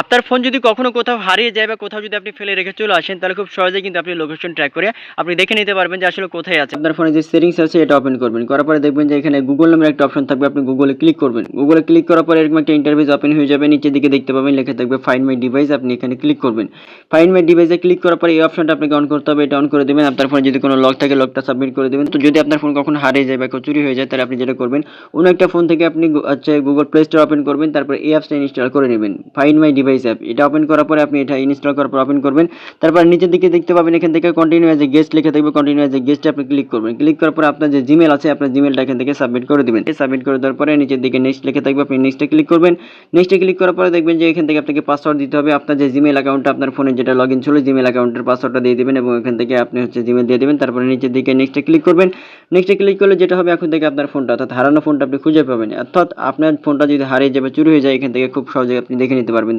আপনার ফোন যদি কখনো কোথাও হারিয়ে যায় বা কোথাও যদি আপনি ফেলে রেখে চলে আসেন, তাহলে খুব সহজেই কিন্তু আপনি লোকেশন ট্র্যাক করে আপনি দেখে নিতে পারবেন যে আসলে কোথায় আছে। আপনার ফোনে যে সেটিংস আছে, এটা ওপেন করবেন। করার পরে দেখবেন যে এখানে গুগল নামের একটা অপশন থাকবে, আপনি গুগলে ক্লিক করবেন। গুগলে ক্লিক করার পরে এরকম একটা ইন্টারভিউ ওপেন হয়ে যাবে, নিচের দিকে দেখতে পাবেন, লেখা থাকবে ফাইন্ড মাই ডিভাইস আপনি এখানে ক্লিক করবেন। ফাইন্ড মাই ডিভাইসে ক্লিক করার পরে এই অপশনটা আপনাকে অন করতে হবে, এটা অন করে দেবেন। আপনার ফোনে যদি কোনো লক থাকে লকটা সাবমিট করে দেবেন। তো যদি আপনার ফোন কখনো হারিয়ে যায় বা চুরি হয়ে যায়, তাহলে আপনি যেটা করবেন, অন্য একটা ফোন থেকে আপনি হচ্ছে গুগল প্লে স্টোর ওপেন করবেন, তারপরে এই অ্যাপসটা ইনস্টল করে নেবেন। ফাইন মাই ডিভাইস অ্যাপ এটা ওপেন করার পরে আপনি এটা ইনস্টল করার পর ওপেন করবেন। তারপর নিচের দিকে দেখতে পাবেন, এখান থেকে কন্টিনিউ অ্যাজ এ গেস্ট লেখা থাকবে। কন্টিনিউ অ্যাজ এ গেস্টে আপনি ক্লিক করবেন। ক্লিক করার পরে আপনার যে জিমেল আছে, আপনার জিমেলটা এখান থেকে সাবমিট করে দেবেন। সাবমিট করে দেওয়ার পরে নিচের দিকে নেক্সট লেখা থাকবে, আপনি নেক্সটে ক্লিক করবেন। নেক্সটে ক্লিক করার পরে দেখবেন যে এখান থেকে আপনাকে পাসওয়ার্ড দিতে হবে। আপনার যে জিমেল অ্যাকাউন্টটা আপনার ফোনে যেটা লগ ইন ছিল জিমেল অ্যাকাউন্টের পাসওয়ার্ডটা দিয়ে দেবেন এবং এখান থেকে আপনি হচ্ছে জিমেল দিয়ে দেবেন। তারপরে নিচের দিকে নেক্সটে ক্লিক করবেন। নেক্সটে ক্লিক করলে যেটা হবে, এখন থেকে আপনার ফোনটা অর্থাৎ হারানো ফোনটা আপনি খুঁজে পাবেন। অর্থাৎ আপনার ফোনটা যদি হারিয়ে যাবে, চুরি হয়ে যায়, এখান থেকে খুব সহজে আপনি দেখে নিতে পারবেন।